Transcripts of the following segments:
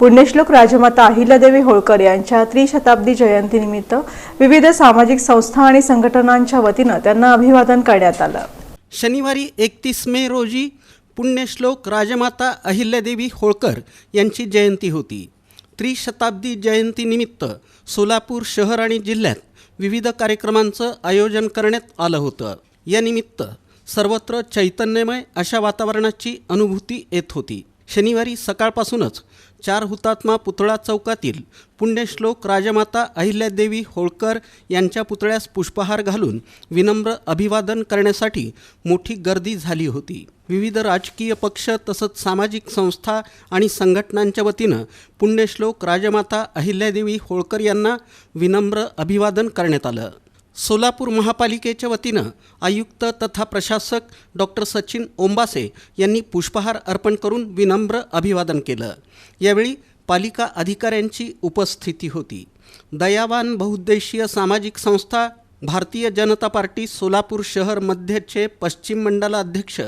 पुण्यश्लोक राजमाता अहिल्यादेवी होळकर यांच्या त्रिशताब्दी जयंतीनिमित्त विविध सामाजिक संस्था आणि संघटनांच्या वतीनं त्यांना अभिवादन करण्यात आलं. शनिवारी एकतीस मे रोजी पुण्यश्लोक राजमाता अहिल्यादेवी होळकर यांची जयंती होती. त्रिशताब्दी जयंतीनिमित्त सोलापूर शहर आणि जिल्ह्यात विविध कार्यक्रमांचं आयोजन करण्यात आलं होतं. यानिमित्त सर्वत्र चैतन्यमय अशा वातावरणाची अनुभूती येत होती. शनिवारी सकाळपासूनच चार हुतात्मा पुतळा चौकातील पुण्यश्लोक राजमाता अहिल्यादेवी होळकर यांच्या पुतळ्यास पुष्पहार घालून विनम्र अभिवादन करण्यासाठी मोठी गर्दी झाली होती. विविध राजकीय पक्ष तसंच सामाजिक संस्था आणि संघटनांच्या वतीनं पुण्यश्लोक राजमाता अहिल्यादेवी होळकर यांना विनम्र अभिवादन करण्यात आलं. सोलापूर महापालिकेच्या वतीनं आयुक्त तथा प्रशासक डॉक्टर सचिन ओंबासे यांनी पुष्पहार अर्पण करून विनम्र अभिवादन केलं. यावेळी पालिका अधिकाऱ्यांची उपस्थिती होती. दयावान बहुउद्देशीय सामाजिक संस्था भारतीय जनता पार्टी सोलापूर शहर मध्यचे पश्चिम मंडलाध्यक्ष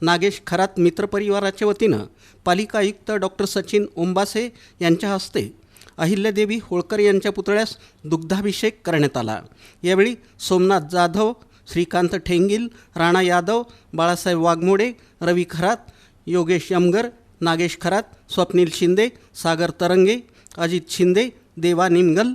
नागेश खरात मित्रपरिवाराच्या वतीनं पालिका आयुक्त डॉक्टर सचिन ओंबासे यांच्या हस्ते अहिल्यादेवी होळकर यांच्या पुतळ्यास दुग्धाभिषेक करण्यात आला. यावेळी सोमनाथ जाधव श्रीकांत ठेंगील राणा यादव बाळासाहेब वाघमोडे रवी खरात योगेश यमगर नागेश खरात स्वप्नील शिंदे सागर तरंगे अजित शिंदे देवा निमगल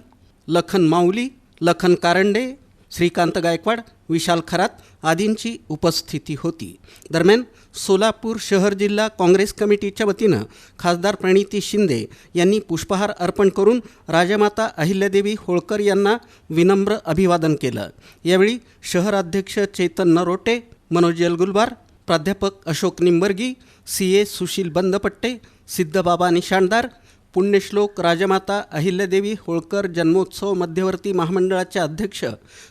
लखन माऊली लखन कारंडे श्रीकांत गायकवाड विशाल खरात आदींची उपस्थिती होती. दरम्यान सोलापूर शहर जिल्हा काँग्रेस कमिटीच्या वतीनं खासदार प्रणिती शिंदे यांनी पुष्पहार अर्पण करून राजमाता अहिल्यादेवी होळकर यांना विनम्र अभिवादन केलं. यावेळी शहर अध्यक्ष चेतन नरोटे मनोज यलगुलबार प्राध्यापक अशोक निंबर्गी सी ए सुशील बंदपट्टे सिद्धबाबा निशाणदार पुण्यश्लोक राजमाता अहिल्यादेवी होळकर जन्मोत्सव मध्यवर्ती महामंडळाचे अध्यक्ष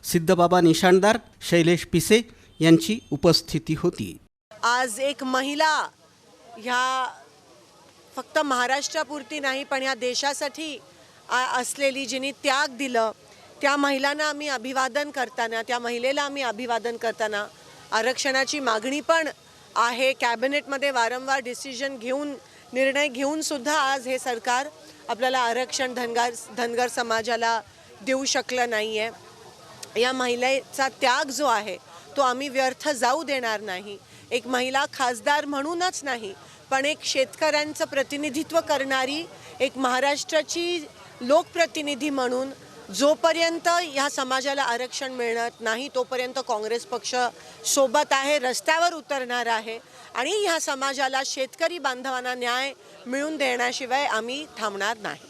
सिद्धबाबा निशाणदार शैलेश पिसे यांची उपस्थिती होती. आज एक महिला ह्या फक्त महाराष्ट्रापुरती नाही पण ह्या देशासाठी असलेली जिने त्याग दिलं त्या महिलांना आम्ही अभिवादन करताना त्या महिलेला आम्ही अभिवादन करताना आरक्षणाची मागणी पण आहे. कॅबिनेटमध्ये वारंवार डिसिजन घेऊन निर्णय घेऊन सुद्धा आज हे सरकार आपल्याला आरक्षण धनगर धनगर समाजाला देऊ शकलं नाही आहे या महिलेचा त्याग जो आहे तो आम्ही व्यर्थ जाऊ देणार नाही. एक महिला खासदार म्हणूनच नाही पण एक शेतकऱ्यांचं प्रतिनिधित्व करणारी एक महाराष्ट्राची लोकप्रतिनिधी म्हणून जोपर्यंत ह्या समाजाला आरक्षण मिळत नाही तोपर्यंत काँग्रेस पक्ष सोबत आहे रस्त्यावर उतरणार आहे आणि ह्या समाजाला शेतकरी बांधवांना न्याय मिळवून देण्याशिवाय आम्ही थांबणार नाही.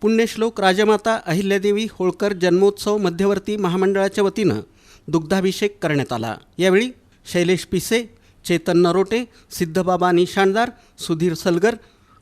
पुण्यश्लोक राजमाता अहिल्यादेवी होळकर जन्मोत्सव मध्यवर्ती महामंडळाच्या वतीनं दुग्धाभिषेक करण्यात आला. यावेळी शैलेश पिसे चेतन नरोटे सिद्धबाबा निशाणदार सुधीर सलगर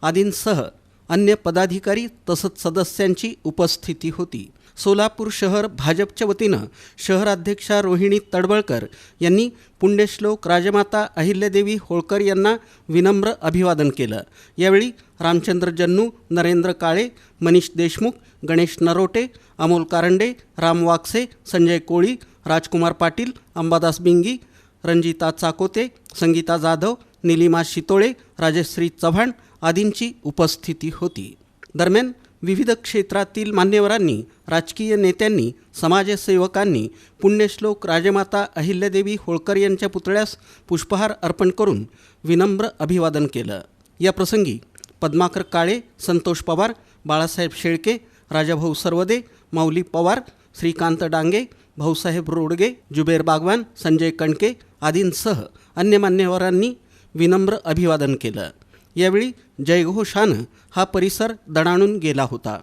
आदींसह अन्य पदाधिकारी तसंच सदस्यांची उपस्थिती होती. सोलापूर शहर भाजपच्या वतीनं शहराध्यक्षा रोहिणी तडवळकर यांनी पुण्यश्लोक राजमाता अहिल्यादेवी होळकर यांना विनम्र अभिवादन केलं. यावेळी रामचंद्र जन्नू नरेंद्र काळे मनीष देशमुख गणेश नरोटे अमोल कारंडे राम वाक्से संजय कोळी राजकुमार पाटील अंबादास बिंगी रंजिता चाकोते संगीता जाधव निलिमा शितोळे राजश्री चव्हाण आदींची उपस्थिती होती. दरम्यान विविध क्षेत्रातील मान्यवरांनी राजकीय नेत्यांनी समाजसेवकांनी पुण्यश्लोक राजमाता अहिल्यादेवी होळकर यांच्या पुतळ्यास पुष्पहार अर्पण करून विनम्र अभिवादन केलं. या प्रसंगी पद्माकर काळे संतोष पवार बाळासाहेब शेळके राजाभाऊ सर्वदे माऊली पवार श्रीकांत डांगे भाऊसाहेब रोडगे जुबेर बागवान संजय कणके आदींसह अन्य मान्यवरांनी विनम्र अभिवादन केलं. यावेळी जयघोषानं हा परिसर दणाणून गेला होता.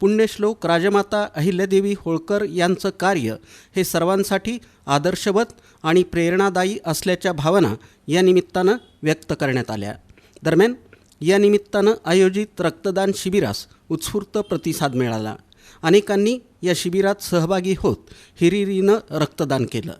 पुण्यश्लोक राजमाता अहिल्यादेवी होळकर यांचं कार्य हे सर्वांसाठी आदर्शवत आणि प्रेरणादायी असल्याच्या भावना या निमित्तानं व्यक्त करण्यात आल्या. दरम्यान या निमित्तानं आयोजित रक्तदान शिबिरास उत्स्फूर्त प्रतिसाद मिळाला. अनेकांनी या शिबिरात सहभागी होत हिरिरीनं रक्तदान केलं.